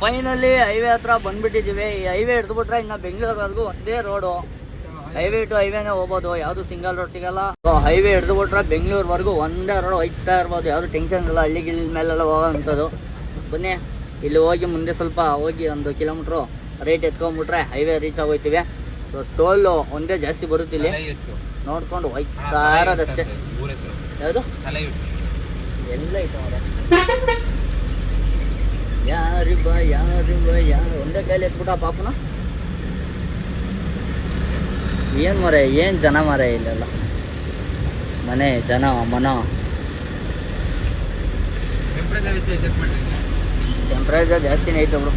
Finally highway ಹತ್ರ ಬಂದ್ಬಿಟ್ಟಿದೀವಿ ಈ highway ಹಿಡಿದ್ಬಿಟ್ರೆ ಇನ್ನ ಬೆಂಗಳೂರ್ವರೆಗೂ ಒಂದೇ ರೋಡು ಹೈವೇ ಟು ಹೈವೇನೆ ಹೋಗ್ಬೋದು. ಯಾವ್ದು ಸಿಂಗಲ್ ರೋಡ್ ಸಿಗಲ್ಲ. ಹೈವೇ ಹಿಡಿದ್ಬಿಟ್ರೆ ಬೆಂಗಳೂರ್ವರೆಗೂ ಒಂದೇ ರೋಡ್ ಹೋಗ್ತಾ ಇರ್ಬೋದು. ಯಾವ್ದು ಟೆನ್ಷನ್ ಇಲ್ಲ. ಹಳ್ಳಿ ಗಿಲ್ಲಿ ಮೇಲೆಲ್ಲ ಹೋಗೋಂಥದ್ದು ಬನ್ನಿ ಇಲ್ಲಿ ಹೋಗಿ ಮುಂದೆ ಸ್ವಲ್ಪ ಹೋಗಿ ಒಂದು ಕಿಲೋಮೀಟ್ರು ರೇಟ್ ಎತ್ಕೊಂಡ್ಬಿಟ್ರೆ ಹೈವೇ ರೀಚ್ ಆಗೋಯ್ತೀವಿ. ಸೊ ಟೋಲು ಒಂದೇ ಜಾಸ್ತಿ ಬರುತ್ತೆ ಇಲ್ಲಿ. ನೋಡ್ಕೊಂಡು ಹೋಗ್ತಾ ಇರೋದಷ್ಟೇ. ಯಾವುದು? ಎಲ್ಲ ಐತೆ ಮಾರ್ರೆ. ಯಾರು ಬ ಯಾರು ಒಂದೇ ಕೈಲಿ ಎತ್ಬಿಟ್ಟ ಪಾಪನ? ಏನ್ ಮರೆ ಏನ್ ಜನ ಮರ ಇಲ್ಲೆಲ್ಲ? ಮನೆ ಜನ ಮನ. ಟೆಂಪ್ರೇಚರ್ ಜಾಸ್ತಿ ಐತೆ ಬಿಡು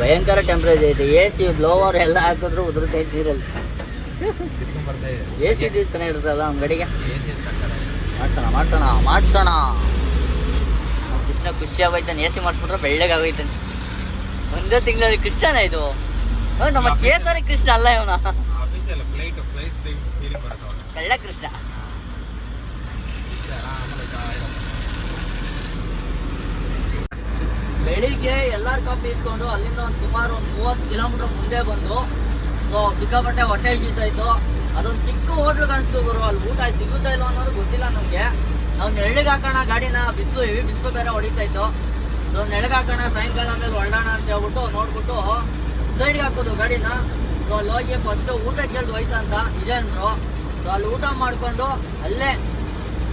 ಭಯಂಕರ ಟೆಂಪ್ರೇಚರ್ ಐತೆ. ಎ ಸಿ ಬ್ಲೋವರ್ ಎಲ್ಲ ಹಾಕಿದ್ರು ಉದುರ್ತೈತೆ ನೀರಲ್ಲಿ ಎ ಸಿ ಚೆನ್ನಾಗಿರ್ತಲ್ಲ ಅಂಗಡಿಗೆ? ಮಾಡ್ಸೋಣ ಮಾಡ್ಸೋಣ. ಮಾಡ್ಸೋಣ. ಕೃಷ್ಣ ಖುಷಿ ಆಗೋಯ್ತಾನೆ. ಎ ಸಿ ಮಾಡಿಸ್ಬಿಟ್ರೆ ಬೆಳ್ಳಗೆ ಆಗೋಯ್ತಾನೆ ಒಂದೇ ತಿಂಗಳಲ್ಲಿ ಕೃಷ್ಣನ ಇದು. ನಮ್ಮ ಕೇಸರಿ ಕೃಷ್ಣ ಅಲ್ಲ ಇವನ. ಕಳ್ಳ ಕೃಷ್ಣ. ಬೆಳಿಗ್ಗೆ ಎಲ್ಲಾರು ಕಾಫಿ ಇಸ್ಕೊಂಡು ಅಲ್ಲಿಂದ ಒಂದು ಸುಮಾರು ಒಂದು ಮೂವತ್ತು ಕಿಲೋಮೀಟರ್ ಮುಂದೆ ಬಂದು ಸೊ ಸಿಕ್ಕಾಪಟ್ಟೆ ಹೊಟ್ಟೆ ಶೀತ ಇತ್ತು ಅದೊಂದು ಚಿಕ್ಕ ಹೋಟ್ಲು ಕಾಣಿಸ್ತು ಗುರು. ಅಲ್ಲಿ ಊಟ ಸಿಗುತ್ತಾ ಇಲ್ಲ ಅನ್ನೋದು ಗೊತ್ತಿಲ್ಲ ನಮಗೆ. ನಾವು ಎಳ್ಳಿಗೆ ಹಾಕೋಣ, ಗಾಡಿನ ಬಿಸಿಲು ಹೆವಿ ಬಿಸಿಲು ಬೇರೆ ಹೊಡಿತಾ ಇತ್ತು. ಸೊ ಎಳ್ಳಿಗೆ ಹಾಕೋಣ, ಸಾಯಂಕಾಲ ಮೇಲೆ ಹೊರಡೋಣ ಅಂತ ಹೇಳ್ಬಿಟ್ಟು ನೋಡ್ಬಿಟ್ಟು ಸೈಡ್ಗೆ ಹಾಕೋದು ಗಾಡಿನ. ಸೊ ಅಲ್ಲಿ ಹೋಗಿ ಫಸ್ಟ್ ಊಟ ಕೇಳ್ದು ಹೋಯ್ತಾ ಅಂತ ಇದೆ ಅಂದ್ರು. ಸೊ ಅಲ್ಲಿ ಊಟ ಮಾಡಿಕೊಂಡು ಅಲ್ಲೇ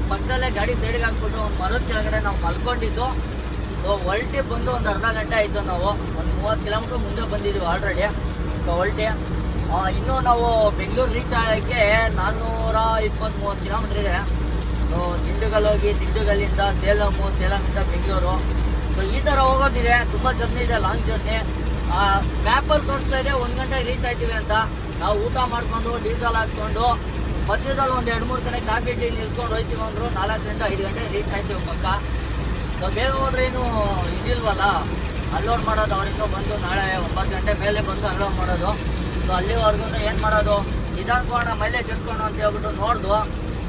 ಪಕ್ಕದಲ್ಲೇ ಗಾಡಿ ಸೈಡ್ಗೆ ಹಾಕ್ಬಿಟ್ಟು ಮರದ ಕೆಳಗಡೆ ನಾವು ಮಲ್ಕೊಂಡಿದ್ದು. ಸೊ ಹೊಲ್ಟಿ ಬಂದು ಒಂದು ಅರ್ಧ ಗಂಟೆ ಆಯಿತು ನಾವು. ಒಂದು ಮೂವತ್ತು ಕಿಲೋಮೀಟ್ರ್ ಮುಂದೆ ಬಂದಿದ್ದೀವಿ ಆಲ್ರೆಡಿ ಸೊ ಹೊಲ್ಟಿ ಇನ್ನೂ ನಾವು ಬೆಂಗಳೂರು ರೀಚ್ ಆಗೋಕ್ಕೆ ನಾಲ್ನೂರ ಇಪ್ಪತ್ತ್ ಮೂವತ್ತು ಕಿಲೋಮೀಟ್ರ್ ಇದೆ. ಸೊ ದಿಂಡುಗಲ್ ಹೋಗಿ ದಿಂಡುಗಲ್ಲಿಂದ ಸೇಲಮ್ಮು ಸೇಲಮಿಂದ ಬೆಂಗಳೂರು. ಸೊ ಈ ಥರ ಹೋಗೋದಿದೆ. ತುಂಬ ಜರ್ನಿ ಇದೆ ಲಾಂಗ್ ಜರ್ನಿ ಮ್ಯಾಪಲ್ಲಿ ತೋರಿಸ್ತಾ ಇದೆ, ಒಂದು ಗಂಟೆ ರೀಚ್ ಆಯ್ತೀವಿ ಅಂತ. ನಾವು ಊಟ ಮಾಡಿಕೊಂಡು ಡೀಸೆಲ್ ಹಾಕ್ಸ್ಕೊಂಡು ಮಧ್ಯದಲ್ಲಿ ಒಂದು ಎರಡು ಮೂರು ಕಡೆ ಕಾಫಿ, ಟೀ ನಿಲ್ಸ್ಕೊಂಡು ಹೋಯ್ತೀವಿ ಅಂದರು ನಾಲ್ಕರಿಂದ ಐದು ಗಂಟೆ ರೀಚ್ ಆಯ್ತೀವಿ ಪಕ್ಕ. ಸೊ ಬೇಗ ಹೋದ್ರೆ ಏನು ಇದಿಲ್ವಲ್ಲ? ಅಲ್ಲೋಡ್ ಮಾಡೋದು ಅವರಿಂದ ಬಂದು ನಾಳೆ ಒಂಬತ್ತು ಗಂಟೆ ಮೇಲೆ ಬಂದು ಅಲ್ಲೋಡ್ ಮಾಡೋದು. ಸೊ ಅಲ್ಲಿವರೆಗೂ ಏನು ಮಾಡೋದು? ನಿಧಾನಕೋಣ ಮೈಲೇಜ್ ಎತ್ಕೊಂಡು ಅಂತ ಹೇಳ್ಬಿಟ್ಟು ನೋಡಿದ್ವು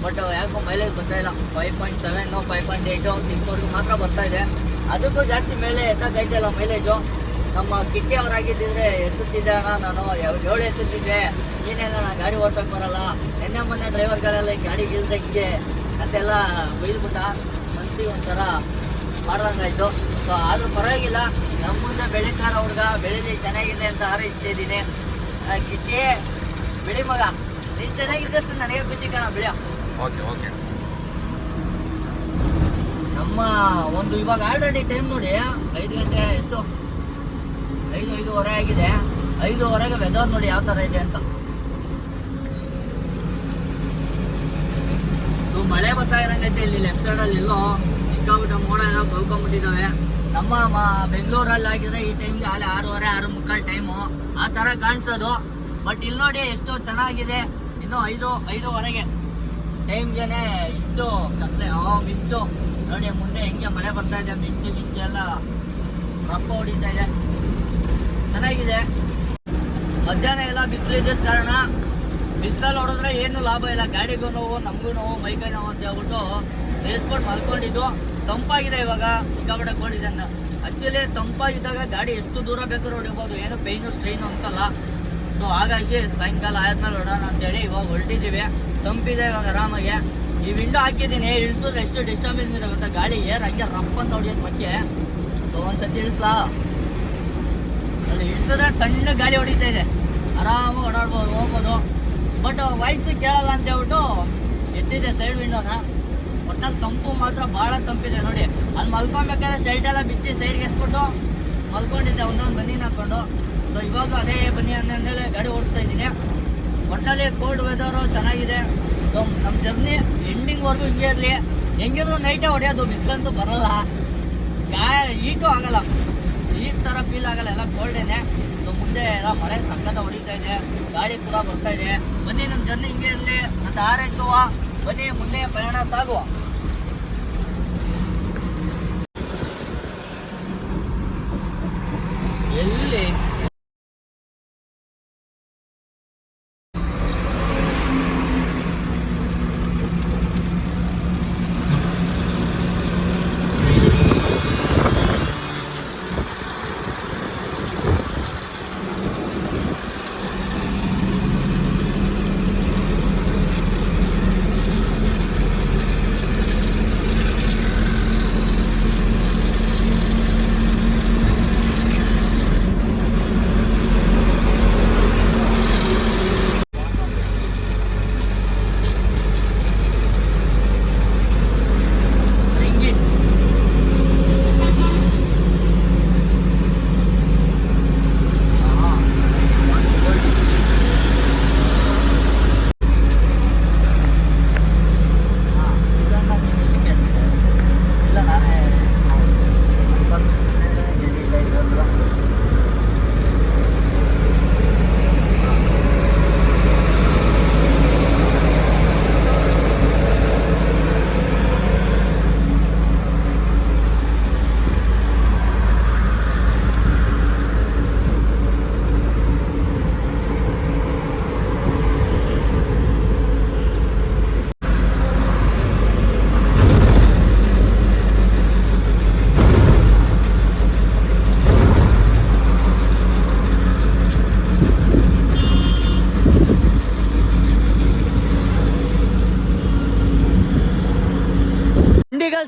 ಬಟ್ ಯಾಕೋ ಮೈಲೇಜ್ ಬರ್ತಾ ಇಲ್ಲ. Five point seven five point eight ಸಿಕ್ಸ್ವರೆಗೂ ಮಾತ್ರ ಬರ್ತಾ ಇದೆ. ಅದಕ್ಕೂ ಜಾಸ್ತಿ ಮೇಲೆ ಎತ್ತಕ್ಕೈತೆ ಇಲ್ಲ ಮೈಲೇಜು ನಮ್ಮ ಕಿಟ್ಟಿ ಅವರಾಗಿದ್ದಿದ್ರೆ ಎತ್ತುತ್ತಿದ್ದೆ ಅಣ್ಣ ನಾನು. ಏಳು ಎತ್ತುತ್ತಿದ್ದೆ. ನೀನೇನಣ್ಣ ಗಾಡಿ ಓಡ್ಸೋಕೆ ಬರಲ್ಲ. ನಿನ್ನೆ ಮೊನ್ನೆ ಡ್ರೈವರ್ಗಳೆಲ್ಲ ಈ ಗಾಡಿ ಇಲ್ದೆ ಹಿಂಗೆ ಅಂತೆಲ್ಲ ಬೈದ್ಬಿಟ್ಟ. ಮನಸ್ಸಿಗೆ ಒಂಥರ ಮಾಡ್ದಂಗಾಯ್ತು. ಸೊ ಆದರೂ ಪರವಾಗಿಲ್ಲ. ನಮ್ಮ ಮುಂದೆ ಬೆಳೀತಾರ ಹುಡುಗ ಬೆಳೀಲಿ ಚೆನ್ನಾಗಿದೆ ಅಂತ ಆರೈಸ್ತಿದ್ದೀನಿ ಆ, ಕಿಟ್ಟಿ ಬಿಳಿ ಮಗ ನೀನ್ ಚೆನ್ನಾಗಿದ್ದಷ್ಟು ನನಗೆ ಖುಷಿ ಕಣ ಬೆಳೆಯೋ ಓಕೆ ಓಕೆ. ನಮ್ಮ ಒಂದು ಇವಾಗ ಆಲ್ರೆಡಿ ಟೈಮ್ ನೋಡಿ ಐದು ಗಂಟೆ ಎಷ್ಟು? ಐದು ಐದೂವರೆ ಆಗಿದೆ. ಐದೂವರೆಗೆ ವೆದರ್ ನೋಡಿ ಯಾವ ಥರ ಇದೆ ಅಂತ. ಮಳೆ ಬರ್ತಾ ಇರಂಗೈತೆ ಇಲ್ಲಿ ಲೆಫ್ಟ್ ಸೈಡಲ್ಲಿ ಎಲ್ಲೋ. ಸಿಕ್ಕಾಬಿಟ್ಟು ಮೋಡ ಎಲ್ಲ ಕಳ್ಕೊಂಬಿಟ್ಟಿದ್ದಾವೆ ನಮ್ಮ ಬೆಂಗಳೂರಲ್ಲಿ ಆಗಿದ್ರೆ ಈ ಟೈಮ್ಗೆ ಅಲ್ಲಿ ಆರೂವರೆ ಆರು ಮುಕ್ಕಾಲು ಟೈಮು ಆ ಥರ ಕಾಣಿಸೋದು. ಬಟ್ ಇಲ್ಲಿ ನೋಡಿ ಎಷ್ಟು ಚೆನ್ನಾಗಿದೆ. ಇನ್ನು ಐದು, ಐದುವರೆಗೆ. ಟೈಮ್ಗೆನೆ ಇಷ್ಟು ಕತ್ಲೆ ಓ ಮಿಂಚು. ನೋಡಿ, ಮುಂದೆ ಹೆಂಗೆ ಮಳೆ ಬರ್ತಾ ಇದೆ, ಮಿಂಚು, ಗಿಂಚು ಎಲ್ಲ ರಪ್ಪ ಹೊಡಿತಾ ಇದೆ. ಚೆನ್ನಾಗಿದೆ. ಮಧ್ಯಾಹ್ನ ಎಲ್ಲ ಬಿಸಿಲಿದ್ದ ಕಾರಣ ಬಿಸಿಲಲ್ಲಿ ಹೊಡೆದ್ರೆ ಏನು ಲಾಭ ಇಲ್ಲ. ಗಾಡಿಗೂ ನೋವು, ನಮಗೂ ನೋವು ಮೈಕೈ ನೋವು ಅಂತ ಹೇಳ್ಬಿಟ್ಟು ಬೇಸ್ಕೊಂಡು ಮಲ್ಕೊಂಡಿದ್ದು. ತಂಪಾಗಿದೆ ಇವಾಗ. ಸಿಕ್ಕಾಪಟ್ಟೆ ಕೊಂಡಿದೆ ಅಂತ. ಆಕ್ಚುಲಿ ತಂಪಾಗಿದ್ದಾಗ ಗಾಡಿ ಎಷ್ಟು ದೂರ ಬೇಕಾದ್ರೂ ಹೊಡಿಬೋದು. ಏನು ಪೈನು ಸ್ಟ್ರೈನು ಅನ್ಸಲ್ಲ ಸೊ ಹಾಗಾಗಿ ಸಾಯಂಕಾಲ ಆದ್ಮೇಲೆ ಹೊಡೋಣ ಅಂತೇಳಿ ಇವಾಗ ಹೊರಟಿದ್ದೀವಿ. ತಂಪಿದೆ ಇವಾಗ ಆರಾಮಾಗಿ. ಈ ವಿಂಡೋ ಹಾಕಿದ್ದೀನಿ. ಇಳಿಸಿದ್ರೆ ಎಷ್ಟು ಡಿಸ್ಟರ್ಬೆನ್ಸ್ ಇದೆ ಗೊತ್ತಾ? ಗಾಳಿ ಏರ್ ಹಂಗೆ ರಪ್ಪ ಅಂತ ಹೊಡಿಯೋದು ಮತ್ತೆ. ಸೊ ಒಂದ್ಸತಿ ಇಳಿಸ್ಲಾ? ಇಳಿಸಿದ್ರೆ ತಣ್ಣ ಗಾಳಿ ಹೊಡಿತಾ ಇದೆ. ಆರಾಮಾಗಿ ಓಡಾಡ್ಬೋದು, ಹೋಗ್ಬೋದು. ಬಟ್ ವಯಸ್ಸು ಕೇಳಲ್ಲ ಅಂತ ಹೇಳ್ಬಿಟ್ಟು ಎತ್ತಿದೆ ಸೈಡ್ ವಿಂಡೋನ ಒಟ್ಟಲ್ಲಿ ತಂಪು ಮಾತ್ರ ಭಾಳ ತಂಪಿದೆ ನೋಡಿ. ಅಲ್ಲಿ ಮಲ್ಕೊಬೇಕಾದ್ರೆ ಶರ್ಟ್ ಎಲ್ಲ ಬಿಚ್ಚಿ ಸೈಡ್ಗೆ ಎಸ್ಬಿಟ್ಟು ಮಲ್ಕೊಂಡಿದ್ದೆ, ಒಂದೊಂದು ಬನ್ನಿ ಹಾಕೊಂಡು. ಸೊ ಇವಾಗ ಅದೇ ಬನ್ನಿ ಅನ್ನೋದ್ಮೇಲೆ ಗಾಡಿ ಓಡಿಸ್ತಾ ಇದ್ದೀನಿ. ಒಟ್ಟಲ್ಲಿ ಕೋಲ್ಡ್ ವೆದರು ಚೆನ್ನಾಗಿದೆ. ಸೊ ನಮ್ಮ ಜರ್ನಿ ಎಂಡಿಂಗ್ವರೆಗೂ ಹಿಂಗೆ ಇರಲಿ. ಹೆಂಗಿದ್ರು ನೈಟೇ ಹೊಡೆಯೋದು, ಬಿಸಿಲಂತೂ ಬರಲ್ಲ. ಗಾ ಈಟು ಆಗಲ್ಲ. ಈಟ್ ಥರ ಫೀಲ್ ಆಗಲ್ಲ, ಎಲ್ಲ ಕೋಲ್ಡೇನೆ ಸೊ ಮುಂದೆ ಎಲ್ಲ ಮಳೆ ಸಂಗತ ಹೊಡಿತಾ ಇದೆ. ಗಾಡಿ ಕೂಡ ಬರ್ತಾ ಇದೆ. ಬನ್ನಿ ನಮ್ಮ ಜರ್ನಿ ಹಿಂಗೆ ಇರಲಿ. ಅಂತ ಆರೈಸುವ. ಬನ್ನಿ, ಮುಂದೆ ಪ್ರಯಾಣ ಸಾಗುವ.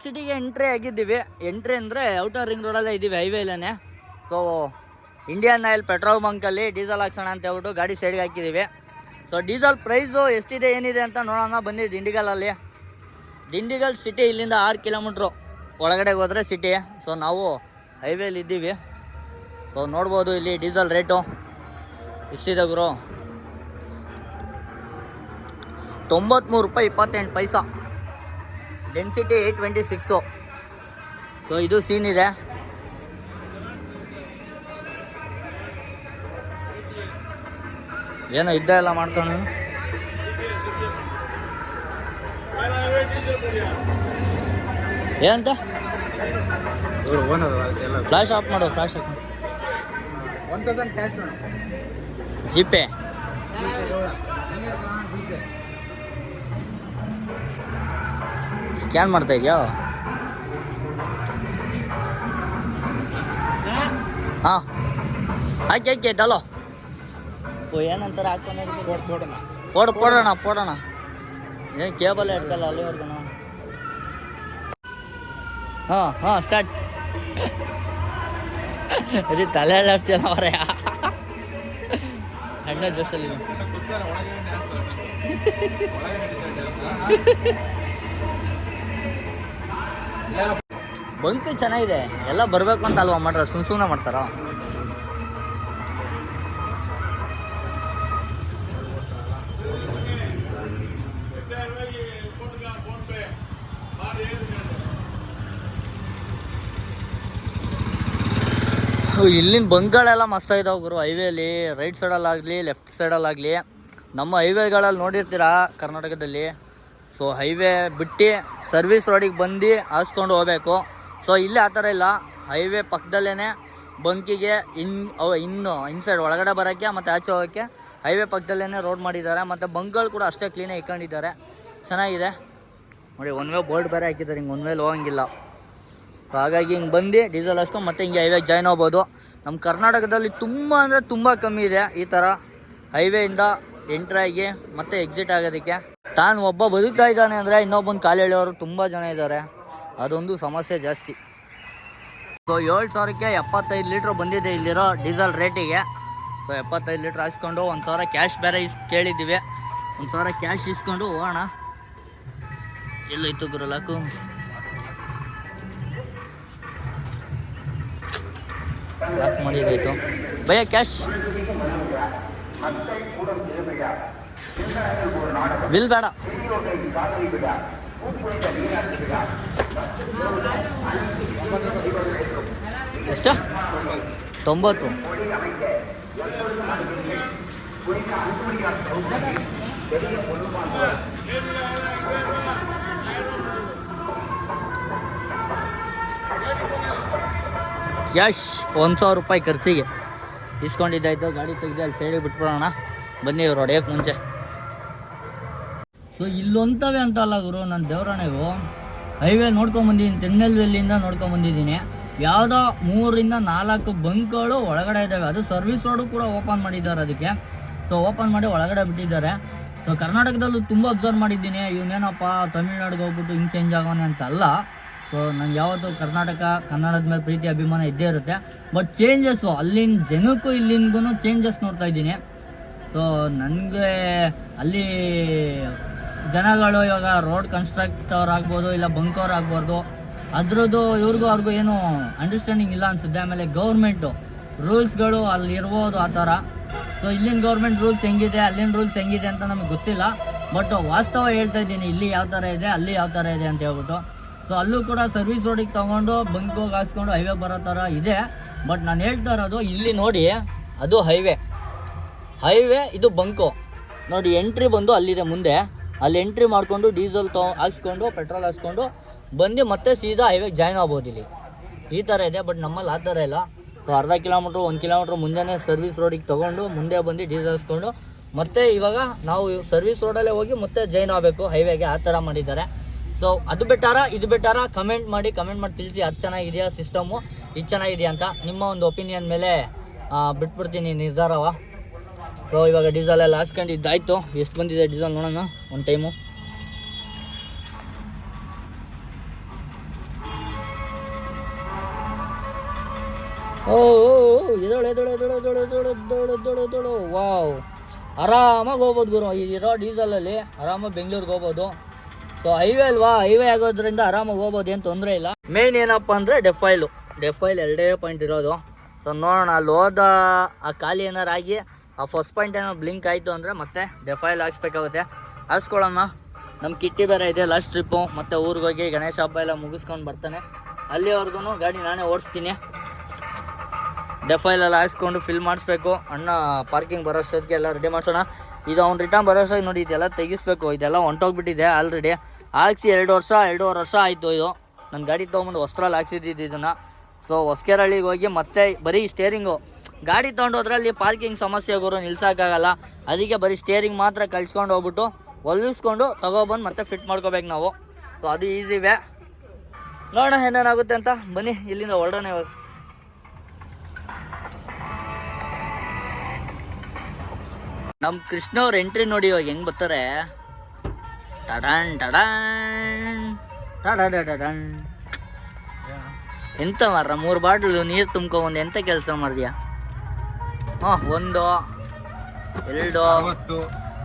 ಸಿಟಿಗೆ ಎಂಟ್ರಿ ಆಗಿದ್ದೀವಿ. ಎಂಟ್ರಿ ಅಂದರೆ ಔಟರ್ ರಿಂಗ್ ರೋಡಲ್ಲೇ ಇದ್ದೀವಿ ಹೈವೇಲೇ ಸೊ ಇಂಡಿಯನ್ ಆಯಿಲ್ ಪೆಟ್ರೋಲ್ ಬಂಕಲ್ಲಿ ಡೀಸೆಲ್ ಹಾಕ್ಸೋಣ ಅಂತ ಹೇಳ್ಬಿಟ್ಟು ಗಾಡಿ ಸೈಡ್ಗೆ ಹಾಕಿದ್ದೀವಿ. ಸೊ ಡೀಸೆಲ್ ಪ್ರೈಸು ಎಷ್ಟಿದೆ, ಏನಿದೆ ಅಂತ ನೋಡೋಣ. ಬನ್ನಿ ದಿಂಡಿಗಲಲ್ಲಿ ದಿಂಡಿಗಲ್ ಸಿಟಿ ಇಲ್ಲಿಂದ ಆರು ಕಿಲೋಮೀಟ್ರು ಒಳಗಡೆ ಹೋದರೆ ಸಿಟಿ ಸೊ ನಾವು ಹೈವೇಲಿ ಇದ್ದೀವಿ. ಸೊ ನೋಡ್ಬೋದು ಇಲ್ಲಿ ಡೀಸೆಲ್ ರೇಟು ಎಷ್ಟಿದೆ ಗುರು? ತೊಂಬತ್ತ್ಮೂರು ರೂಪಾಯಿ ಇಪ್ಪತ್ತೆಂಟು ಪೈಸಾ. ಡೆನ್ಸಿಟಿ ಟ್ವೆಂಟಿ ಸಿಕ್ಸು ಸೊ ಇದು ಸೀನ್ ಇದೆ. ಏನೋ ಇದ್ದ ಎಲ್ಲ ಮಾಡ್ತಾನೆ. ಏನಂತ? ಫ್ಲಾಶ್ ಆಫ್ ಮಾಡು flash off one thousand cash G scan ಮಾಡ್ತಾ ಇದೆಯಾ? ಹಾಂ. ಆಯ್ಕೆ ಆಯ್ಕೆ ಡಲೋ ಓ ಏನಂತಾರೆ ಹಾಕೊಂಡು ಕೊಡ್. ಕೊಡೋಣ. ಪೋಡ್ ಪೋಡೋಣ ಪೋಡೋಣ ಏನು ಕೇಬಲ್ ಇಡ್ತಲ್ಲ ಅಲ್ಲಿವರೆಗೂ ಹಾಂ ಹಾಂ ಸ್ಟಾರ್ಟ್ ಅದೇ ತಲೆ ಹಾಕ್ತಿಲ್ಲ ಅವರೇ ಅಣ್ಣ ಜೋಶಲ್ಲಿ. ಬಂಕ್ ಚೆನ್ನಾಗಿದೆ. ಎಲ್ಲ ಬರಬೇಕು ಅಂತ ಅಲ್ವಾ ಮಾಡ್ರ? ಸುಮ್ ಸುಮ್ಮನೆ ಮಾಡ್ತಾರ? ಇಲ್ಲಿನ ಬಂಕ್ಗಳೆಲ್ಲ ಮಸ್ತ್ ಇದಾವೆ ಗುರು, ಹೈವೇಲಿ. ರೈಟ್ ಸೈಡಲ್ಲಾಗಲಿ ಲೆಫ್ಟ್ ಸೈಡಲ್ಲಾಗಲಿ ನಮ್ಮ ಹೈವೇಗಳಲ್ಲಿ ನೋಡಿರ್ತೀರಾ ಕರ್ನಾಟಕದಲ್ಲಿ? ಸೊ, ಹೈವೇ ಬಿಟ್ಟು ಸರ್ವಿಸ್ ರೋಡಿಗೆ ಬಂದು ಹಾಸ್ಕೊಂಡು ಹೋಗ್ಬೇಕು. ಸೊ ಇಲ್ಲಿ ಆ ಥರ ಇಲ್ಲ. ಹೈವೇ ಪಕ್ಕದಲ್ಲೇ ಬಂಕಿಗೆ ಇನ್ ಇನ್ನು ಇನ್ಸೈಡ್ ಒಳಗಡೆ ಬರೋಕ್ಕೆ ಮತ್ತು ಆಚೆ ಹೋಗೋಕ್ಕೆ ಹೈವೇ ಪಕ್ಕದಲ್ಲೇ ರೋಡ್ ಮಾಡಿದ್ದಾರೆ. ಮತ್ತು ಬಂಕ್ಗಳು ಕೂಡ ಅಷ್ಟೇ ಕ್ಲೀನಾಗಿ ಇಟ್ಕೊಂಡಿದ್ದಾರೆ. ಚೆನ್ನಾಗಿದೆ. ನೋಡಿ ಒನ್ ವೇ ಬೋರ್ಡ್ ಬೇರೆ ಹಾಕಿದ್ದಾರೆ. ಹಿಂಗೆ ಒನ್ ವೇಲಿ ಹೋಗಂಗಿಲ್ಲ. ಸೊ ಹಾಗಾಗಿ ಹಿಂಗೆ ಬಂದು ಡೀಸೆಲ್ ಅಷ್ಟು ಮತ್ತೆ ಹಿಂಗೆ ಹೈವೇಗೆ ಜಾಯ್ನ್ ಆಗ್ಬೋದು. ನಮ್ಮ ಕರ್ನಾಟಕದಲ್ಲಿ ತುಂಬ ಅಂದರೆ ತುಂಬ ಕಮ್ಮಿ ಇದೆ ಈ ಥರ ಹೈವೇಯಿಂದ ಎಂಟ್ರಾಗಿ ಮತ್ತೆ ಎಕ್ಸಿಟ್ ಆಗೋದಕ್ಕೆ. ತಾನು ಒಬ್ಬ ಬದುಕ್ತಾ ಇದ್ದಾನೆ ಅಂದರೆ ಇನ್ನೊಬ್ಬನ ಕಾಲು ಎಳೆಯೋರು ತುಂಬ ಜನ ಇದ್ದಾರೆ. ಅದೊಂದು ಸಮಸ್ಯೆ ಜಾಸ್ತಿ. ಸೊ ಏಳು ಸಾವಿರಕ್ಕೆ ಎಪ್ಪತ್ತೈದು ಲೀಟ್ರ್ ಬಂದಿದೆ ಇಲ್ಲಿರೋ ಡೀಸೆಲ್ ರೇಟಿಗೆ. ಸೊ ಎಪ್ಪತ್ತೈದು ಲೀಟ್ರ್ ಹಾಯಿಸ್ಕೊಂಡು ಒಂದು ಸಾವಿರ ಕ್ಯಾಶ್ ಬೇರೆ ಇಸ್ ಕೇಳಿದ್ದೀವಿ ಒಂದು ಸಾವಿರ ಕ್ಯಾಶ್ ಇಸ್ಕೊಂಡು ಹೋಗೋಣ. ಎಲ್ಲೋಯ್ತು ಗುರು ಲಾಕು. ಲಾಕ್ ಮಾಡಿದಾಯ್ತು. ಭಯ ಕ್ಯಾಶ್. ಬಿಲ್ ಬೇಡ. ಎಷ್ಟು? ತೊಂಬತ್ತು. ಯಶ್, ಒಂದು ಸಾವಿರ ರೂಪಾಯಿ ಖರ್ಚಿಗೆ. ಇಸ್ಕೊಂಡಿದ್ದಾಯ್ತು, ಗಾಡಿ ತೆಗೆದು ಅಲ್ಲಿ ಸೈಡಿಗೆ ಬಿಟ್ಬಿಡೋಣ. ಬನ್ನಿ ಇವ್ರು ಹೊಡೆಯೋಕೆ ಮುಂಚೆ. ಸೊ ಇಲ್ಲೊಂತವೆ ಅಂತ ಅಲ್ಲ ಗುರು ನನ್ನ ದೇವರಾಣೆಗೂ. ಹೈವೇ ನೋಡ್ಕೊಂಬಂದಿದ್ದೀನಿ ತೆನ್ನಲ್ವೆಲ್ಲಿಂದ ನೋಡ್ಕೊಂಬಂದಿದ್ದೀನಿ ಯಾವುದೋ ಮೂರರಿಂದ ನಾಲ್ಕು ಬಂಕ್ಗಳು ಒಳಗಡೆ ಇದ್ದಾವೆ ಅದು ಸರ್ವಿಸ್ ರೋಡು ಕೂಡ ಓಪನ್ ಮಾಡಿದ್ದಾರೆ ಅದಕ್ಕೆ. ಸೊ ಓಪನ್ ಮಾಡಿ ಒಳಗಡೆ ಬಿಟ್ಟಿದ್ದಾರೆ. ಸೊ ಕರ್ನಾಟಕದಲ್ಲೂ ತುಂಬ ಅಬ್ಸರ್ವ್ ಮಾಡಿದ್ದೀನಿ. ಇವನೇನಪ್ಪ, ತಮಿಳ್ನಾಡಿಗೆ ಹೋಗ್ಬಿಟ್ಟು ಹಿಂಗೆ ಚೇಂಜ್ ಆಗೋನೆ ಅಂತ ಅಲ್ಲ ಸೊ ನಾನು ಯಾವತ್ತೂ ಕರ್ನಾಟಕ, ಕನ್ನಡದ ಮೇಲೆ ಪ್ರೀತಿ, ಅಭಿಮಾನ ಇದ್ದೇ ಇರುತ್ತೆ. ಬಟ್ ಚೇಂಜಸ್ಸು ಅಲ್ಲಿನ ಜನಕ್ಕೂ ಇಲ್ಲಿಂದೂ ಚೇಂಜಸ್ ನೋಡ್ತಾ ಇದ್ದೀನಿ. ಸೊ ನನಗೆ ಅಲ್ಲಿ ಜನಗಳು ಇವಾಗ ರೋಡ್ ಕನ್ಸ್ಟ್ರಕ್ಟರ್ ಆಗ್ಬೋದು ಇಲ್ಲ ಬಂಕವ್ರು ಆಗ್ಬಾರ್ದು ಅದ್ರದ್ದು ಇವ್ರಿಗೂ ಅವ್ರಿಗೂ ಏನು ಅಂಡರ್ಸ್ಟ್ಯಾಂಡಿಂಗ್ ಇಲ್ಲ ಅನ್ಸುತ್ತೆ. ಆಮೇಲೆ ಗೌರ್ಮೆಂಟು ರೂಲ್ಸ್ಗಳು ಅಲ್ಲಿ ಇರ್ಬೋದು ಆ ಥರ. ಸೊ ಇಲ್ಲಿನ ಗೌರ್ಮೆಂಟ್ ರೂಲ್ಸ್ ಹೆಂಗಿದೆ, ಅಲ್ಲಿನ ರೂಲ್ಸ್ ಹೆಂಗಿದೆ ಅಂತ ನಮಗೆ ಗೊತ್ತಿಲ್ಲ. ಬಟ್ ವಾಸ್ತವ ಹೇಳ್ತಾ ಇದ್ದೀನಿ, ಇಲ್ಲಿ ಯಾವ ಥರ ಇದೆ, ಅಲ್ಲಿ ಯಾವ ಥರ ಇದೆ ಅಂತ ಹೇಳ್ಬಿಟ್ಟು. ಸೊ ಅಲ್ಲೂ ಕೂಡ ಸರ್ವಿಸ್ ರೋಡಿಗೆ ತೊಗೊಂಡು ಬಂಕ್ ಹೋಗಿ ಹಾಸ್ಕೊಂಡು ಹೈವೇ ಬರೋ ಥರ ಇದೆ. ಬಟ್ ನಾನು ಹೇಳ್ತಾ ಇರೋದು, ಇಲ್ಲಿ ನೋಡಿ, ಅದು ಹೈವೇ ಹೈವೇ ಇದು ಬಂಕು ನೋಡಿ ಎಂಟ್ರಿ ಬಂದು ಅಲ್ಲಿದೆ ಮುಂದೆ. ಅಲ್ಲಿ ಎಂಟ್ರಿ ಮಾಡಿಕೊಂಡು ಡೀಸೆಲ್ ತೊ, ಹಾಕ್ಸ್ಕೊಂಡು ಪೆಟ್ರೋಲ್ ಹಾಕ್ಸ್ಕೊಂಡು ಬಂದು ಮತ್ತೆ ಸೀದಾ ಹೈವೇಗೆ ಜಾಯ್ನ್ ಆಗ್ಬೋದು ಇಲ್ಲಿ. ಈ ಥರ ಇದೆ ಬಟ್ ನಮ್ಮಲ್ಲಿ ಆ ಥರ ಇಲ್ಲ. ಸೊ ಅರ್ಧ ಕಿಲೋಮೀಟ್ರ್ ಒಂದು ಕಿಲೋಮೀಟ್ರ್ ಮುಂದೆನೇ ಸರ್ವಿಸ್ ರೋಡಿಗೆ ತೊಗೊಂಡು ಮುಂದೆ ಬಂದು ಡೀಸೆಲ್ ಹಾಕ್ಸ್ಕೊಂಡು ಮತ್ತೆ ಇವಾಗ ನಾವು ಸರ್ವಿಸ್ ರೋಡಲ್ಲೇ ಹೋಗಿ ಮತ್ತೆ ಜಾಯ್ನ್ ಆಗಬೇಕು ಹೈವೇಗೆ ಆ ಥರ ಮಾಡಿದ್ದಾರೆ. ಸೊ ಅದು ಬೆಟ್ಟಾರ, ಇದು ಬೆಟ್ಟಾರ ಕಮೆಂಟ್ ಮಾಡಿ ಕಮೆಂಟ್ ಮಾಡಿ ತಿಳಿಸಿ ಅದು ಚೆನ್ನಾಗಿದೆಯಾ ಸಿಸ್ಟಮು ಇದು ಚೆನ್ನಾಗಿದೆಯಾ ಅಂತ ನಿಮ್ಮ ಒಂದು ಒಪಿನಿಯನ್ ಮೇಲೆ ಬಿಟ್ಬಿಡ್ತೀನಿ ನಿರ್ಧಾರವ. ಸೊ ಇವಾಗ ಡೀಸೆಲ್ ಎಲ್ಲ ಹಾಸ್ಕೊಂಡು ಇದ್ದಾಯ್ತು ಎಷ್ಟು ಬಂದಿದೆ ಡೀಸೆಲ್ ನೋಡೋಣ ಒಂದು ಟೈಮು ಓ ವಾವ್ ಆರಾಮಾಗಿ ಹೋಗ್ಬೋದು ಗುರು ಇರೋ ಡೀಸೆಲಲ್ಲಿ ಆರಾಮಾಗಿ ಬೆಂಗಳೂರಿಗೆ ಹೋಗ್ಬೋದು ಸೊ ಹೈವೇ ಅಲ್ವಾ ಹೈವೇ ಆಗೋದ್ರಿಂದ ಆರಾಮಾಗಿ ಹೋಗ್ಬೋದು ಏನು ತೊಂದರೆ ಇಲ್ಲ ಮೇನ್ ಏನಪ್ಪ ಅಂದರೆ ಡೆಫೈಲು ಡೆಫೈಲ್ ಎರಡೇ ಪಾಯಿಂಟ್ ಇರೋದು ಸೊ ನೋಡೋಣ ಅಲ್ಲಿ ಹೋದ ಆ ಖಾಲಿ ಏನಾರಾಗಿ ಆಗಿ ಆ ಫಸ್ಟ್ ಪಾಯಿಂಟ್ ಏನೋ ಬ್ಲಿಂಕ್ ಆಯಿತು ಅಂದರೆ ಮತ್ತೆ ಡೆಫೈಲ್ ಹಾಕ್ಸ್ಬೇಕಾಗುತ್ತೆ. ಹಾಕ್ಸ್ಕೊಳ್ಳೋಣ. ನಮ್ಮ ಕಿಟ್ಟಿ ಬೇರೆ ಇದೆ ಲಾಸ್ಟ್ ಟ್ರಿಪ್ಪು ಮತ್ತು ಊರಿಗೆ ಹೋಗಿ ಗಣೇಶ ಹಬ್ಬ ಎಲ್ಲ ಮುಗಿಸ್ಕೊಂಡು ಬರ್ತಾನೆ. ಅಲ್ಲಿವರೆಗೂ ಗಾಡಿ ನಾನೇ ಓಡಿಸ್ತೀನಿ. ಡೆಫೈಲ್ ಎಲ್ಲ ಹಾಕ್ಸ್ಕೊಂಡು ಫಿಲ್ ಮಾಡಿಸ್ಬೇಕು. ಅಣ್ಣ ಪಾರ್ಕಿಂಗ್ ಬರೋಷ್ಟೊತ್ತಿಗೆ ಎಲ್ಲ ರೆಡಿ ಮಾಡಿಸೋಣ. ಇದು ಅವ್ನು ರಿಟರ್ನ್ ಬರೋಷ್ಟಾಗಿ ನೋಡಿ, ಇದೆಲ್ಲ ತೆಗಿಸ್ಬೇಕು. ಇದೆಲ್ಲ ಹೊಂಟೋಗ್ಬಿಟ್ಟಿದೆ ಆಲ್ರೆಡಿ ಹಾಕ್ಸಿ ಎರಡು ವರ್ಷ, ಎರಡೂವರೆ ವರ್ಷ ಆಯಿತು ಇದು. ನನ್ನ ಗಾಡಿ ತೊಗೊಂಬಂದು ಹೊಸ್ತ್ರಲ್ಲಿ ಹಾಕ್ಸಿದ್ದು ಇದನ್ನು. ಸೊ ಹೊಸ್ಕೆರಳ್ಳಿಗೆ ಹೋಗಿ ಮತ್ತೆ ಬರೀ ಸ್ಟೇರಿಂಗು ಗಾಡಿ ತೊಗೊಂಡೋದ್ರಲ್ಲಿ ಪಾರ್ಕಿಂಗ್ ಸಮಸ್ಯೆ ಗುರು, ನಿಲ್ಸೋಕ್ಕಾಗಲ್ಲ. ಅದಕ್ಕೆ ಬರೀ ಸ್ಟೇರಿಂಗ್ ಮಾತ್ರ ಕಳ್ಸ್ಕೊಂಡು ಹೋಗ್ಬಿಟ್ಟು ಹೊಲಿಸ್ಕೊಂಡು ತಗೊಬಂದು ಮತ್ತೆ ಫಿಟ್ ಮಾಡ್ಕೋಬೇಕು ನಾವು. ಸೊ ಅದು ಈಸಿ ವೇ ನೋಡೋಣ ಏನೇನಾಗುತ್ತೆ ಅಂತ. ಬನ್ನಿ, ಇಲ್ಲಿಂದ ಹೊರಡೋಣ ಇವಾಗ. ನಮ್ಮ ಕೃಷ್ಣ ಅವ್ರ ಎಂಟ್ರಿ ನೋಡಿ ಇವಾಗ ಹೆಂಗ್ ಬರ್ತಾರೆ? ಟಡಾನ್ ಟಡಾನ್ ಟಡನ್ ಎಂತ ಮಾರ್ರ, ಮೂರು ಬಾಟ್ಲು ನೀರು ತುಂಬ್ಕೊಂಬಂದು ಎಂತ ಕೆಲಸ ಮಾಡಿದ್ಯಾ? ಒಂದು ಎರಡು ಅರವತ್ತು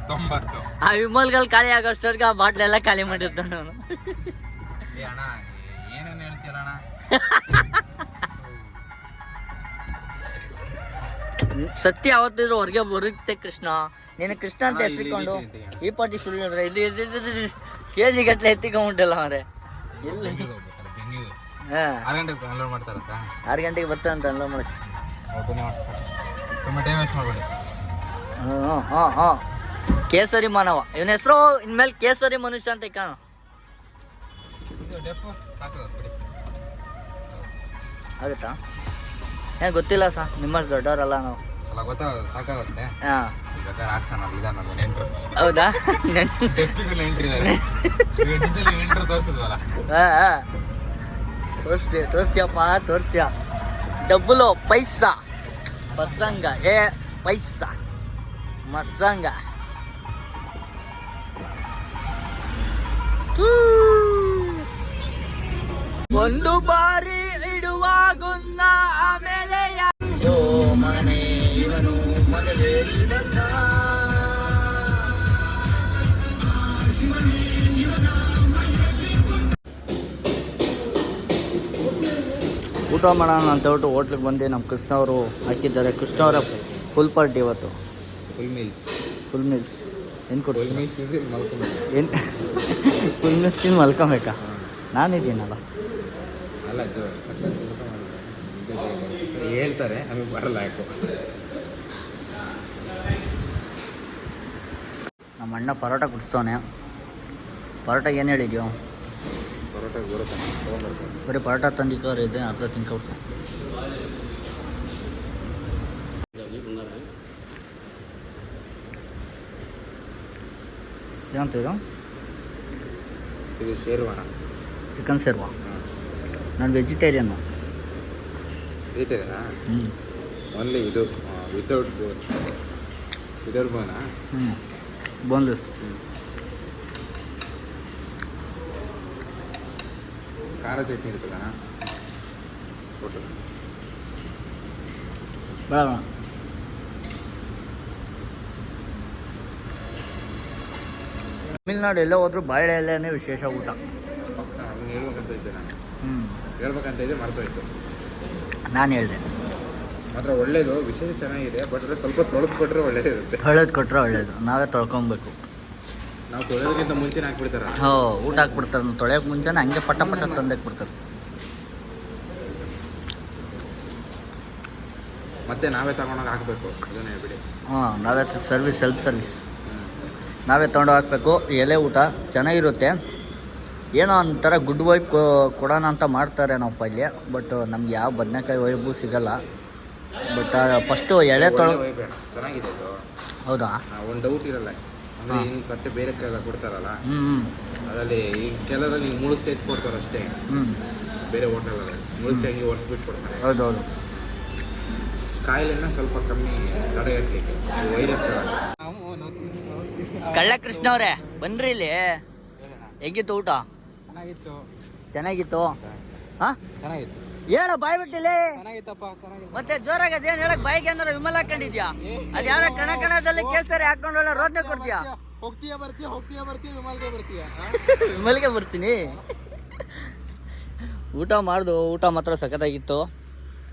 ತೊಂಬತ್ತು. ಆ ವಿಮಲ್ಗಳು ಖಾಲಿ ಆಗೋಷ್ಟೊತ್ತಿಗೆ ಆ ಬಾಟ್ಲೆಲ್ಲ ಖಾಲಿ ಮಾಡಿರ್ತಾನೆ ನಾನು ಏ ಅಣ್ಣ ಏನೇನು ಹೇಳ್ತೀರ ಅಣ್ಣ? ಸತ್ಯ ಯಾವತ್ತಿದ್ರು ಹೊರಗೆ ಬರುತ್ತೆ ಕೃಷ್ಣ. ನೀನು ಕೃಷ್ಣ ಅಂತ ಹೆಸರಿಕೊಂಡು. ಈ ಪಾಟಿ ಸುಳ್ಳು ಇಲ್ಲಿ ಕೆ ಜಿ ಗಟ್ಲೆ ಎತ್ತಿಕೊಂಡಿಲ್ಲ ಮಾರೆ ಇಲ್ಲಿ ಆರು ಗಂಟೆಗೆ ಅನ್ಲೋಡ್ ಮಾಡ್ತಾರಂತ? ಆರು ಗಂಟೆಗೆ ಬರ್ತಾನಂತ ಅಲ್ಲ ಮಾಡಕ್ಕೆ ಓಪನ್ ತುಂಬ ಟೈಮ್ ವೇಸ್ಟ್ ಮಾಡಬೇಡಿ. ಹ್ಞೂ ಹಾಂ ಹಾಂ ಕೇಸರಿ ಮಾನವ. ಇವನ ಹೆಸರು ಇನ್ಮೇಲೆ ಕೇಸರಿ ಮನುಷ್ಯ ಅಂತ ಕಾಣ ಇದು ಡೆಫ್ ಸಾಕು ಬಿಡಿ. ಆಗುತ್ತಾ? ಏನು ಗೊತ್ತಿಲ್ಲ ಸರ್. ನಿಮ್ಮಷ್ಟು ದೊಡ್ಡವರಲ್ಲ ನಾವು. ಅಲ್ಲ ಗೊತ್ತಾ ಸಾಕಾಗುತ್ತೆ. ಹಾಂ. ಬೇಕಾದ್ರೆ ಹಾಕ್ಸೋಣ ಅಲ್ಲಿದ ನಮ್ಮ ನೆಂಟ್ರು. ಹೌದಾ? ಡೆಫಿಗೂ ನೆಂಟ್ರು ಇದ್ದಾರೆ. ಈಗ ಡೀಸೆಲ್ ನೆಂಟ್ರು ತೋರಿಸಿದ್ವಲ್ಲ. ಹಾಂ ತೋರಿಸ್ತೀಯ ತೋರಿಸ್ತೀಯಪ್ಪ ತೋರಿಸ್ತೀಯ. ಡಬ್ಬುಲು ಪೈಸಾ. ಪಸಂಗ ಏ ಪೈಸಾ ಮಸಂಗ. ಒಂದು ಬಾರಿ ಇಡುವ ಗುನ್ನ ಆಮೇಲೆ ಮನೆ ಇವನು ಮೊದಲೇ ಬಂದ ಊಟ ಮಾಡೋಣ ಅಂತ ಹೇಳ್ಬಿಟ್ಟು ಹೋಟ್ಲಿಗೆ ಬಂದು ನಮ್ಮ ಕೃಷ್ಣ ಅವರು ಹಾಕಿದ್ದಾರೆ. ಕೃಷ್ಣ ಅವರ ಫುಲ್ ಪಾರ್ಟಿ ಇವತ್ತು. ಫುಲ್ ಮೀಲ್ಸ್ ಫುಲ್ ಮೀಲ್ಸ್ ಏನು ಫುಲ್ ಕೊಡ್ತೀನಿ ಏನು? ಫುಲ್ ಮೀಲ್ಸ್ ತಿಂದು ಮಲ್ಕೊಬೇಕಾ? ನಾನಿದ್ದೀನಲ್ಲ. ಅಲ್ಲ ಹೇಳ್ತಾರೆ ನಮಗೆ ಬರಲ್ಲ ಯಾಕೋ. ನಮ್ಮ ಅಣ್ಣ ಪರೋಟ ಕುಡಿಸ್ತವನೆ. ಪರೋಟ ಏನು ಹೇಳಿದ್ಯೋ? ಪರೋಟ ಬರೀ ಪರೋಟ ತಂದಿಕ್ಕೋರು ಇದೆ ಅರ್ಧ ತಿನ್ಕೊಬಿಟ್ಟು ಏನಂತ ಇದು? ಇದು ಶೇರ್ವಾ ಚಿಕನ್ ಸೇರ್ವಾ ನಾನು ವೆಜಿಟೇರಿಯನ್ನು ವೆಜಿಟೇರಿಯನಾ ಹ್ಞೂ ಓನ್ಲಿ ಇದು ವಿತೌಟ್ ಬೋನ್ ವಿತೌಟ್ ಬೋನಾ ಹ್ಞೂ ಬೋನ್ಲೆಸ್ ಖಾರ ಚಟ್ನಿ ಇರ್ತದ? ಬೇಡ ತಮಿಳ್ನಾಡು ಎಲ್ಲ ಹೋದ್ರೂ ಬಾಳೆ ಎಲ್ಲೇ ವಿಶೇಷ ಊಟ. ಹೇಳ್ಬೇಕಂತ ಇದ್ದೆ ನಾನು ಹ್ಞೂ ಹೇಳ್ಬೇಕಂತ ಇದ್ದೆ ಮರ್ತೋಯ್ತು. ನಾನು ಹೇಳಿದೆ. ಮಾತ್ರ ಒಳ್ಳೇದು ವಿಶೇಷ ಚೆನ್ನಾಗಿದೆ ಬಟ್ ಸ್ವಲ್ಪ ಸ್ವಲ್ಪ ಕೊಟ್ಟರೆ ಒಳ್ಳೇದಿರುತ್ತೆ. ತೊಳೆದು ಕೊಟ್ಟರೆ ಒಳ್ಳೇದು. ನಾವೇ ತೊಳ್ಕೊಬೇಕು. ನಾವು ತೊಳೆಯೋದಕ್ಕಿಂತ ಮುಂಚೆನೇ ಹಾಕ್ಬಿಡ್ತಾರ. ಹೋ ಊಟ ಹಾಕ್ಬಿಡ್ತಾರೆ. ತೊಳೆಯೋಕೆ ಮುಂಚೆನೇ ಹಂಗೆ ಪಟ ಪಟ ತಂದಕ್ಕೆ ಬಿಡ್ತಾರೆ ಮತ್ತೆ ನಾವೇ ತಗೊಂಡೋಗಿ ಹಾಕಬೇಕು. ಅದನ್ನೇ ಹಾಂ ನಾವೇ ಸರ್ವಿಸ್ ಸೆಲ್ಫ್ ಸರ್ವಿಸ್ ನಾವೇ ತೊಗೊಂಡು ಹಾಕಬೇಕು. ಎಲೆ ಊಟ ಚೆನ್ನಾಗಿರುತ್ತೆ. ಏನೋ ಒಂಥರ ಗುಡ್ ವೈಬ್ ಕೊಡೋಣ ಅಂತ ಮಾಡ್ತಾರೆ ನಾವು ಪಲ್ಯ ಬಟ್ ನಮ್ಗೆ ಯಾವ ಬದನೆಕಾಯಿ ವೈಬು ಸಿಗಲ್ಲ. ಬಟ್ ಫಸ್ಟು ಎಳೆ ತೊಳ. ಚೆನ್ನಾಗಿದೆ ಹೌದಾ? ಒಂದು ಡೌಟ್ ಇರಲ್ಲ. ಅಂದ್ರೆ ಹಿಂಗ್ ಕಟ್ಟೆ ಬೇರೆ ಕೆಲ ಕೊಡ್ತಾರಲ್ಲ ಅದರಲ್ಲಿ ಈ ಕೆಲವರಲ್ಲಿ ಮುಳುಗಿಸಿ ಮುಳುಗ್ಸಿ ಎತ್ತಿ ಕೊಡ್ತಾರೆ ಅಷ್ಟೇ. ಬೇರೆ ಹೋಟೆಲ್ ಮುಳುಗ್ಸಿ ಹಂಗೆ ಒರೆಸ್ಬಿಟ್ಟು ಕೊಡ್ತಾರೆ. ಹೌದು ಹೌದು ಕಾಯಿಲೆನ ಸ್ವಲ್ಪ ಕಮ್ಮಿ ತಡೆಗಟ್ಟಲಿಕ್ಕೆ ವೈರಸ್ ಕಳ್ಳ ಕೃಷ್ಣ ಅವರೇ ಬನ್ರಿ ಇಲ್ಲಿ. ಹೆಂಗಿತ್ತು ಊಟ? ಚೆನ್ನಾಗಿತ್ತು. ಚೆನ್ನಾಗಿತ್ತು. ಹೇಳ ಬಾಯ್ ಬಿಟ್ಟಿಲ್ಲ. ಮತ್ತೆ ಜೋರಾಗಿ ಅದೇನ್ ಹೇಳಕ್ ಬಾಯಿಗೆ ಏನಾರ ವಿಮಲ್ ಹಾಕೊಂಡಿದ್ಯಾ? ಅದ್ ಯಾರ ಕಣ ಕಣದಲ್ಲಿ ಕೇಸರಿ ಹಾಕೊಂಡು ಒಳ್ಳೆ ರೋದ್ನೆ ಕೊಡ್ತೀಯಾ? ಹೋಗ್ತೀಯ ಬರ್ತೀಯ ಹೋಗ್ತೀಯ ಬರ್ತೀಯ ವಿಮಲ್ಗೆ ಬರ್ತೀಯ ವಿಮಲ್ಗೆ ಬರ್ತೀನಿ. ಊಟ ಮಾಡ್ದು ಊಟ ಮಾತ್ರ ಸಖತ್ತಾಗಿತ್ತು.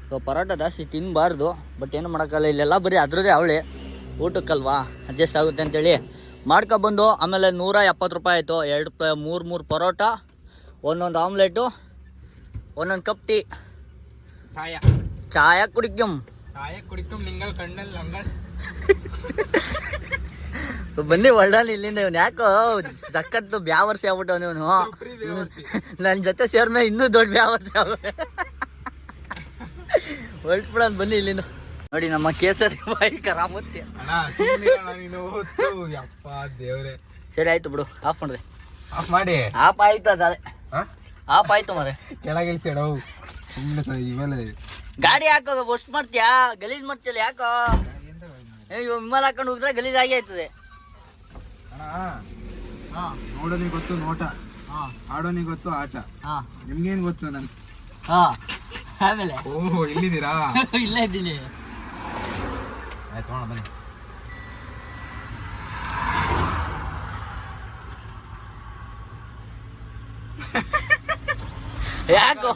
ಸೊ ಪರೋಟ ಜಾಸ್ತಿ ತಿನ್ನಬಾರ್ದು ಬಟ್ ಏನು ಮಾಡೋಕ್ಕಲ್ಲ ಇಲ್ಲೆಲ್ಲ ಬರೀ ಅದ್ರದ್ದೇ ಅವಳೆ. ಊಟಕ್ಕಲ್ವಾ? ಅಡ್ಜಸ್ಟ್ ಆಗುತ್ತೆ ಅಂತೇಳಿ. ಮಾಡ್ಕೊಬಂದು ಆಮೇಲೆ ನೂರ ಎಪ್ಪತ್ತು ರೂಪಾಯಿ ಆಯಿತು. ಎರಡು ಮೂರು ಮೂರು ಪರೋಟ ಒಂದೊಂದು ಆಮ್ಲೆಟು ಒಂದೊಂದು ಕಪ್ ಟೀ ಚಾಯ. ಚಾಯ ಕುಡಿಕ್ಯಂ. ಚಾಯ ಕಣ್ಣಲ್ಲಿ ಹಂಗ ಸೊ ಬನ್ನಿ ಒಳ್ಳೆ ಇಲ್ಲಿಂದ ಇವನು ಯಾಕೋ ಸಖತ್ತು ಬ್ಯಾವರ್ಸಿ ಆಗ್ಬಿಟ್ಟವನು ಇವನು. ನನ್ನ ಜೊತೆ ಸೇರ್ನ ಇನ್ನೂ ದೊಡ್ಡ ಬ್ಯಾವರ್ಸಿ ಆಗ್ಬಿಟ್ಟೆ. ಹೊರಟ್ಬಿಡೋದು ಬನ್ನಿ ಇಲ್ಲಿಂದ. ನೋಡಿ ನಮ್ಮ ಕೇಸರಿ ಬಾಯಿ ಕರಾಮತ್ತೆ. ಅಣ್ಣ ಸುಮ್ಮನೆ ನೀನು ಹೊತ್ತು. ಯಪ್ಪ ದೇವ್ರೆ. ಸರಿ ಆಯ್ತು ಬಿಡು. ಆಫ್ ಮಾಡಿದೆ. ಆಫ್ ಮಾಡಿ. ಆಫ್ ಆಯ್ತು ಅದೇ ಹಾ ಆಫ್ ಆಯ್ತು ಮರೆ ಕೆಳಗೆ ಸುಮ್ಮನೆ ಇವೆಲ್ಲ ಗಾಡಿ ಹಾಕೋ ವಸ್ಟ್ ಮಾಡ್ತೀಯಾ? ಗಲೀಜ್ ಮಾಡ್ತೀಯಲ್ಲ ಯಾಕೋ? ಇವಾಗ ವಿಮಲ್ ಹಾಕೊಂಡು ಹೋದ್ರೆ ಗಲೀಜ್ ಆಗಿ ಆಯ್ತದೆ. ನೋಡೋನಿಗೆ ಗೊತ್ತು ನೋಟ. ಹಾ. ಆಡೋನಿಗೆ ಗೊತ್ತು ಆಟ. ನಿಮ್ಗೇನ್ ಗೊತ್ತು ನನ್? ಹಾ. ಆಮೇಲೆ? ಓಹೋ ಇಲ್ಲಿದ್ದೀರಾ? ಇಲ್ಲ ಇದ್ದೀನಿ. ಆಯ್ತು ನೋಡ ಬನ್ನಿ. ಯಾಕೋ?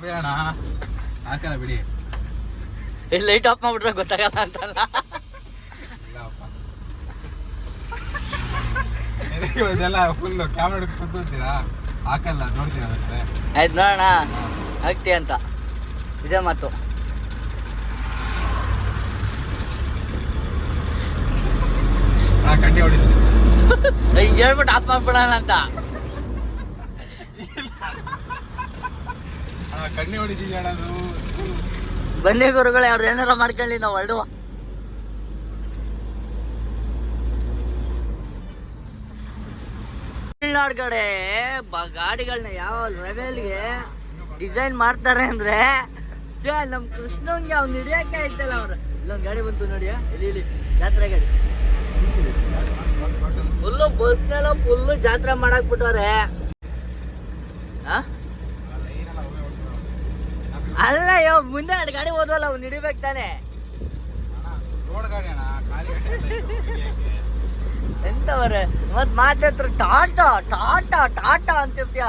ಹಾಕಲ್ಲ ಬಿಡಿ. ಇಲ್ಲಿ ಲೈಟ್ ಆಫ್ ಮಾಡ್ಬಿಟ್ರೆ ಗೊತ್ತಾಗಲ್ಲ ಅಂತಲ್ಲ. ಇದೆಲ್ಲ ಫುಲ್ ಕ್ಯಾಮ್ರಾ ಕೂತ್ಕೊಂತೀರಾ ಹಾಕಲ್ಲ ನೋಡ್ತೀರಾ ಮತ್ತೆ ಆಯ್ತು ನೋಡೋಣ. ಆಗ್ತಿ ಅಂತ. ಇದೆ ಮಾತು. ಹೇಳ್ಬಿಟ್ಟು ಆಫ್ ಮಾಡ್ಬಿಡೋಣ ಅಂತ ಅಣ್ಣ ಕಣ್ಣಿ ಬನ್ನಿ ಗುರುಗಳು, ಅವ್ರು ಏನಾರ ಮಾಡ್ಕೊಳ್ಳಿ, ನಾವು ಹೊರಡುವ ತಮಿಳ್ನಾಡು ಕಡೆ ಗಾಡಿಗಳನ್ನ ಯಾವ ಲೆವೆಲ್ಗೆ ಡಿಸೈನ್ ಮಾಡ್ತಾರೆ ಅಂದ್ರೆ ನಮ್ ಕೃಷ್ಣಂಗೆ ಅವ್ನು ಹಿಡಿಯಕ್ಕೆ ಆಯ್ತಲ್ಲ ಅವ್ರ. ಇಲ್ಲೊಂದು ಗಾಡಿ ಬಂತು ನೋಡಿ ಇಲ್ಲಿ ಇಲ್ಲಿ ಜಾತ್ರೆ ಗಾಡಿ. ಫುಲ್ಲು ಬಸ್ನೆಲ್ಲ ಫುಲ್ಲು ಜಾತ್ರೆ ಮಾಡಕ್ ಬಿಟ್ಟವ್ರೆ. ಆ? ಅಲ್ಲ ಯೋ ಮುಂದೆ ಎರಡು ಗಾಡಿ ಹೋದ್ವಲ್ಲ ಅವ್ನು ಹಿಡಿಬೇಕು ತಾನೆ? ಎಂತವ್ರೆ ಮತ್ ಮಾತಾಡ್ತಾರೆ ಟಾಟಾ ಟಾಟಾ ಟಾಟಾ ಅಂತಿರ್ತೀಯ?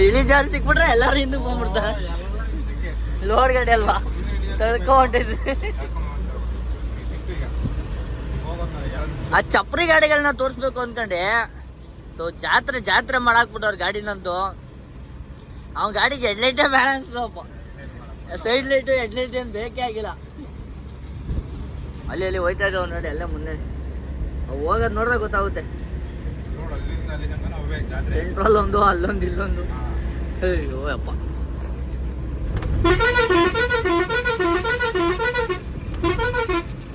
ಇಳಿಜಾರು ಸಿಕ್ಬಿಟ್ರೆ ಎಲ್ಲಾರು ಹಿಂದಕ್ಕೆ ಬಂದ್ಬಿಡ್ತಾರೆ ಲೋಡ್ ಗಾಡಿ ಅಲ್ವಾ? ತಳ್ಕೊ ಆ ಚಪ್ರಿ ಗಾಡಿಗಳನ್ನ ತೋರಿಸ್ಬೇಕು ಅನ್ಕೊಂಡೆ ಸೊ ಜಾತ್ರೆ ಜಾತ್ರೆ ಮಾಡಾಕ್ಬಿಟ್ಟವ್ರ ನಂದು. ಅವ್ನ ಗಾಡಿಗೆ ಹೆಡ್ಲೈಟೇ ಅನ್ಸಪ್ಪ ಸೈಡ್ ಲೈಟು ಹೆಡ್ಲೈಟ್ ಏನು ಬೇಕೇ ಆಗಿಲ್ಲ. ಅಲ್ಲಿ ಅಲ್ಲಿ ಹೋಯ್ತಾ ಇದ್ದಾವ ನೋಡಿ, ಅಲ್ಲೇ ಮುಂದೆ. ಹೋಗೋದು ನೋಡ್ರೆ ಗೊತ್ತಾಗುತ್ತೆ. ಸೆಂಟ್ರಲ್ ಒಂದು, ಅಲ್ಲೊಂದು, ಇಲ್ಲೊಂದು. ಅಯ್ಯೋ ಅಪ್ಪ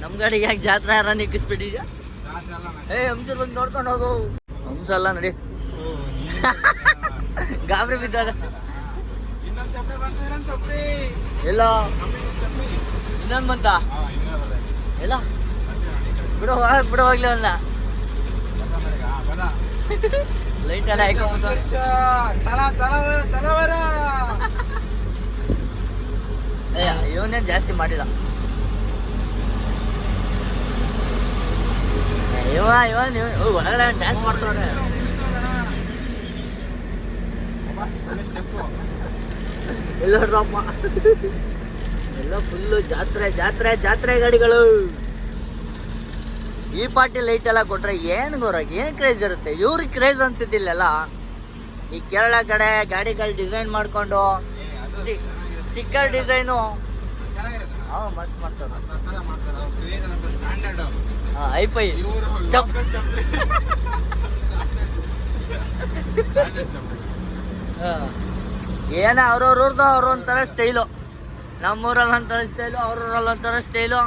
ನಮ್ ಗಾಡಿಗೆ ಯಾಕೆ ಜಾತ್ರೆ ಯಾರ ನಿಕ್ಕಿಸ್ಬಿಟ್ಟಿದ್ಯಾ. ಏ ಹಂಸರ್ ಬಂದು ನೋಡ್ಕೊಂಡು ಹೋಗು ಹಂಸ ಅಲ್ಲ ನಡಿ ಗಾಬರಿ ಇನ್ನೊಂದ್ ಎಲ್ಲ ಇನ್ನೊಂದ್ ಬಂತ. ಎಲ್ಲ. ಬಿಡು ಹೋಗ್- ಬಿಡು ಹೋಗ್ಲಿ ಅವನ್ನ. ಲೈಟ್ ಎಲ್ಲ ಏ ಇವನೇನ್ ಜಾಸ್ತಿ ಮಾಡಿಲ್ಲ ಇವ ಇವ ನೀವು ಒಳಗಡೆ ಡ್ಯಾನ್ಸ್ ಮಾಡ್ತಾವ್ರೆ. ಎಲ್ಲ ಡ್ರಾಪ್ ಎಲ್ಲ ಫುಲ್ಲು ಜಾತ್ರೆ ಜಾತ್ರೆ ಜಾತ್ರೆ ಗಾಡಿಗಳು. ಈ ಪಾರ್ಟಿ ಲೈಟ್ ಎಲ್ಲ ಕೊಟ್ರೆ ಏನು ಗೋರಾಗ ಏನು ಕ್ರೇಜ್ ಇರುತ್ತೆ? ಇವ್ರಿಗೆ ಕ್ರೇಜ್ ಅನ್ಸಿದ್ದಿಲ್ಲೆಲ್ಲ? ಈ ಕೇರಳ ಕಡೆ ಗಾಡಿಗಳು ಡಿಸೈನ್ ಮಾಡ್ಕೊಂಡು. ಸ್ಟಿಕ್ಕರ್ ಡಿಸೈನು ಮಸ್ತ್ ಮಾಡ್ತಾರೆ. ಐಫೈ ಚಪ್. ಏನ ಅವ್ರವ್ರದ್ದು ಅವ್ರ ಒಂಥರ ಸ್ಟೈಲು ನಮ್ಮೂರಲ್ಲಿ ಒಂಥರ ಸ್ಟೈಲು ಅವ್ರವ್ರಲ್ಲಿ ಒಂಥರ ಸ್ಟೈಲು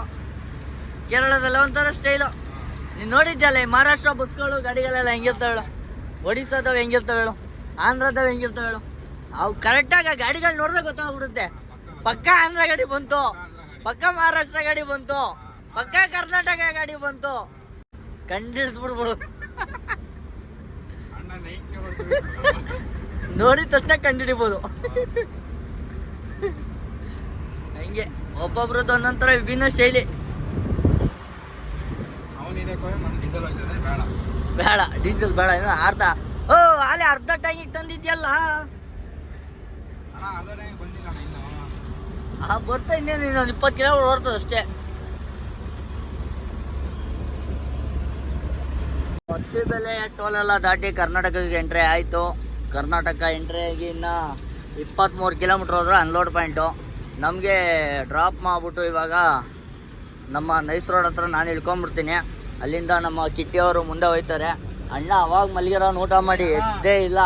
ಕೇರಳದಲ್ಲಿ ಒಂಥರ ಸ್ಟೈಲು ನೀನು ನೋಡಿದ್ಯಲ್ಲ ಈ ಮಹಾರಾಷ್ಟ್ರ ಬಸ್ಗಳು ಗಾಡಿಗಳೆಲ್ಲ ಹೆಂಗಿರ್ತಾವೇಳು? ಒಡಿಸಾದವ್ ಒಡಿಸ್ಸಾದವು ಆಂಧ್ರದವ್ ಹೇಳು ಆಂಧ್ರದವು ಹೆಂಗಿರ್ತಾವೆ ಹೇಳು ಅವು ಕರೆಕ್ಟಾಗಿ ಗಾಡಿಗಳು ನೋಡಿದ್ರೆ ಗೊತ್ತಾಗ್ಬಿಡುತ್ತೆ. ಪಕ್ಕ ಆಂಧ್ರ ಗಾಡಿ ಬಂತು. ಪಕ್ಕ ಮಹಾರಾಷ್ಟ್ರ ಗಾಡಿ ಬಂತು. ಪಕ್ಕ ಕರ್ನಾಟಕ ಗಾಡಿ ಬಂತು. ಕಂಡಿಡ್ದು ನೋಡಿ ನೋಡಿದ ತಕ್ಷಣ ಕಂಡಿಡಿಬೋದು. ಹಂಗೆ ಒಬ್ಬೊಬ್ರದ್ದು ಒಂದೊಂಥರ ವಿಭಿನ್ನ ಶೈಲಿ. ಬೇಡ. ಡೀಸೆಲ್ ಬೇಡ ಏನೋ ಅರ್ಧ. ಓ ಅಲ್ಲಿ ಅರ್ಧ ಟ್ಯಾಂಕಿಗೆ ತಂದಿದ್ಯಲ್ಲ? ಆ ಬರ್ತಾ ಇನ್ನೇನು ಇನ್ನೊಂದು ಇಪ್ಪತ್ತು ಕಿಲೋಮೀಟರ್ ಓಡ್ತದೆ ಅಷ್ಟೇ. ಮಧ್ಯದಲ್ಲೇ ಟೋಲ್ ಎಲ್ಲ ದಾಟಿ ಕರ್ನಾಟಕಕ್ಕೆ ಎಂಟ್ರಿ ಆಯಿತು. ಕರ್ನಾಟಕ ಎಂಟ್ರಿ ಆಗಿ ಇನ್ನು ಇಪ್ಪತ್ತ್ಮೂರು ಕಿಲೋಮೀಟ್ರ್ ಹೋದ್ರೆ ಅನ್ಲೋಡ್ ಪಾಯಿಂಟು ನಮಗೆ ಡ್ರಾಪ್ ಮಾಡಿಬಿಟ್ಟು ಇವಾಗ ನಮ್ಮ ನೈಸ್ ರೋಡ್ ಹತ್ರ ನಾನು ಇಳ್ಕೊಂಬಿಡ್ತೀನಿ ಅಲ್ಲಿಂದ ನಮ್ಮ ಕಿಟ್ಟಿಯವರು ಮುಂದೆ ಹೋಯ್ತಾರೆ. ಅಣ್ಣ ಅವಾಗ ಮಲಗಿರೋ ಊಟ ಮಾಡಿ ಎದ್ದೇ ಇಲ್ಲ.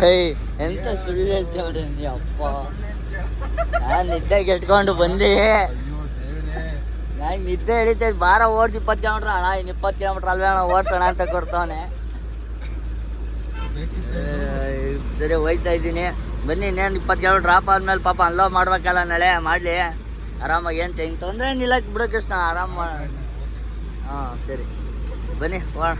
ಹೇಯ್ ಹೇ ಎಂತ ಸುಳ್ಳು ಹೇಳ್ತೇವ್ರಿ ಅಪ್ಪ. ನಾನು ನಿದ್ದೆ ಕೆಟ್ಕೊಂಡು ಬಂದೆ. ನಾನು ನಿದ್ದೆ ಹೇಳಿದ್ದೆ ಬಾರ ಓಡ್ಸಿ ಇಪ್ಪತ್ತು ಕಿಲೋಮೀಟ್ರ್ ಅಣ್ಣ, ಇನ್ನು ಇಪ್ಪತ್ತು ಕಿಲೋಮೀಟ್ರ್ ಅಲ್ವೇ ಅಣ್ಣ ಓಡ್ಸೋಣ ಅಂತ ಕೊಡ್ತಾವನೆ. ಸರಿ, ಹೋಯ್ತಾ ಇದ್ದೀನಿ. ಬನ್ನಿ, ಇನ್ನೇನು ಇಪ್ಪತ್ತು ಕಿಲೋಮೀಟ್ರ್ ಡ್ರಾಪ್ ಆದ್ಮೇಲೆ ಪಾಪ ಅನ್ಲೋ ಮಾಡ್ಬೇಕಲ್ಲ ನಾಳೆ, ಮಾಡಲಿ. ಆರಾಮಾಗಿ ಏನು ಟೈಮ್ ತೊಂದರೆ ಏನಿಲ್ಲ, ಬಿಡೋ ಕೃಷ್ಣ, ಆರಾಮ ಹಾಂ, ಸರಿ. ಬನ್ನಿ, ಹೋಗೋಣ.